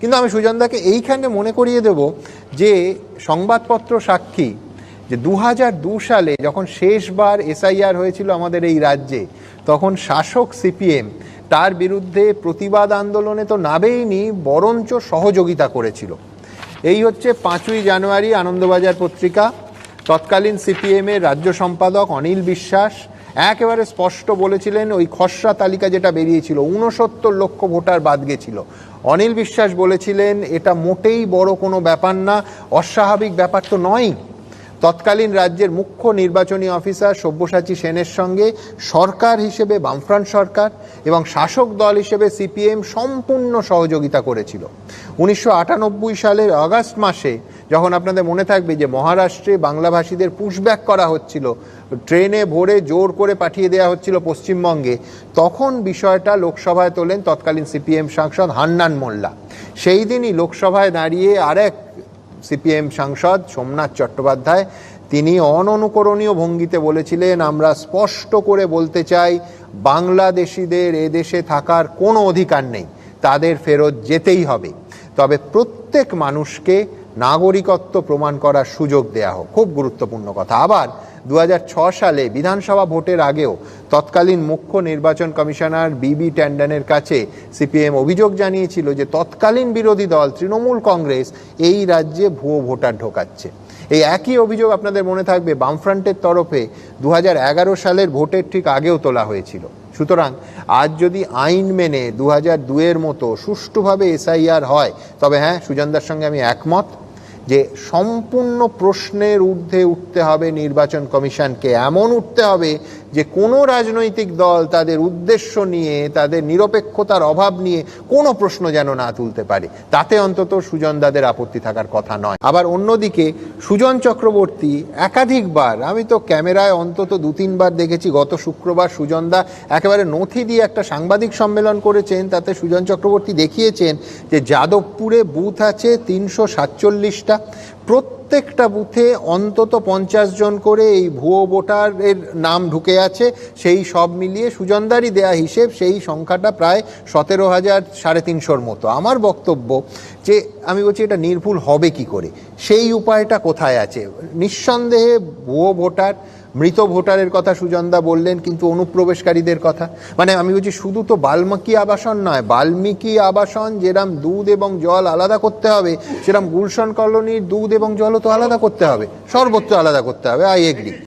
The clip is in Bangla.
কিন্তু আমি সুজনদাকে এইখানে মনে করিয়ে দেব যে সংবাদপত্র সাক্ষী, যে দু দু সালে যখন শেষবার এসআইআর হয়েছিল আমাদের এই রাজ্যে, তখন শাসক সিপিএম তার বিরুদ্ধে প্রতিবাদ আন্দোলনে তো নাবেইনি বরঞ্চ সহযোগিতা করেছিল। এই হচ্ছে পাঁচই জানুয়ারি আনন্দবাজার পত্রিকা। তৎকালীন সিপিএমের রাজ্য সম্পাদক অনিল বিশ্বাস একেবারে স্পষ্ট বলেছিলেন ওই খসড়া তালিকা যেটা বেরিয়েছিল উনসত্তর লক্ষ ভোটার বাদ গেছিল। অনিল বিশ্বাস বলেছিলেন, এটা মোটেই বড় কোনো ব্যাপার না, অস্বাভাবিক ব্যাপার তো নয়ই। তৎকালীন রাজ্যের মুখ্য নির্বাচনী অফিসার সব্যসাচী সেনের সঙ্গে সরকার হিসেবে বামফ্রন্ট সরকার এবং শাসক দল হিসেবে সিপিএম সম্পূর্ণ সহযোগিতা করেছিল। উনিশশো আটানব্বই সালের আগস্ট মাসে যখন আপনাদের মনে থাকবে যে মহারাষ্ট্রে বাংলাভাষীদের পুশব্যাক করা হচ্ছিল, ট্রেনে ভরে জোর করে পাঠিয়ে দেওয়া হচ্ছিল পশ্চিমবঙ্গে, তখন বিষয়টা লোকসভায় তোলেন তৎকালীন সিপিএম সাংসদ হান্নান মোল্লা। সেই দিনই লোকসভায় দাঁড়িয়ে আরেক সিপিএম সাংসদ সোমনাথ চট্টোপাধ্যায়, তিনি অননুকরণীয় ভঙ্গিতে বলেছিলেন, আমরা স্পষ্ট করে বলতে চাই, বাংলাদেশিদের এদেশে থাকার কোনো অধিকার নেই, তাদের ফেরত যেতেই হবে। তবে প্রত্যেক মানুষকে নাগরিকত্ব প্রমাণ করার সুযোগ দেয়া হোক। খুব গুরুত্বপূর্ণ কথা। আবার দু সালে বিধানসভা ভোটের আগেও তৎকালীন মুখ্য নির্বাচন কমিশনার বিবি ট্যান্ডনের কাছে সিপিএম অভিযোগ জানিয়েছিল যে তৎকালীন বিরোধী দল তৃণমূল কংগ্রেস এই রাজ্যে ভুয়ো ভোটার ঢোকাচ্ছে। এই একই অভিযোগ আপনাদের মনে থাকবে বামফ্রন্টের তরফে দু হাজার এগারো সালের ভোটের ঠিক আগেও তোলা হয়েছিল। সুতরাং আজ যদি আইন মেনে দু হাজার দুয়ের মতো সুষ্ঠুভাবে এসআইআর হয়, তবে হ্যাঁ সুজনদার সঙ্গে আমি একমত। যে সম্পূর্ণ প্রশ্নের ঊর্ধ্বে উঠতে হবে নির্বাচন কমিশনকে। এমন উঠতে হবে যে কোনো রাজনৈতিক দল তাদের উদ্দেশ্য নিয়ে, তাদের নিরপেক্ষতার অভাব নিয়ে কোনো প্রশ্ন যেন না তুলতে পারে। তাতে অন্তত সুজনদাদের আপত্তি থাকার কথা নয়। আবার অন্যদিকে, সুজন চক্রবর্তী একাধিকবার, আমি তো ক্যামেরায় অন্তত দু তিনবার দেখেছি, গত শুক্রবার সুজনদা একেবারে নথি দিয়ে একটা সাংবাদিক সম্মেলন করেছেন, তাতে সুজন চক্রবর্তী দেখিয়েছেন যে যাদবপুরে বুথ আছে তিনশো সাতচল্লিশটা। প্রত্যেকটা বুথে অন্তত পঞ্চাশ জন করে এই ভুয়ো ভোটারের নাম ঢুকে আছে। সেই সব মিলিয়ে সুজনদারি দেয়া হিসেব সেই সংখ্যাটা প্রায় সতেরো হাজার সাড়ে তিনশোর মতো। আমার বক্তব্য যে আমি বলছি এটা নির্ভুল হবে কি করে? সেই উপায়টা কোথায় আছে? নিঃসন্দেহে ভুয়ো ভোটার মৃত ভোটারের কথা সুজনদা বললেন, কিন্তু অনুপ্রবেশকারীদের কথা। মানে আমি বলছি, শুধু তো বাল্মীকি আবাসন নয়, বাল্মীকি আবাসন যেরাম দুধ এবং জল আলাদা করতে হবে সেরকম গুলশন কলোনির দুধ এবং জলও তো আলাদা করতে হবে, সর্বত্র আলাদা করতে হবে আই এগ্রি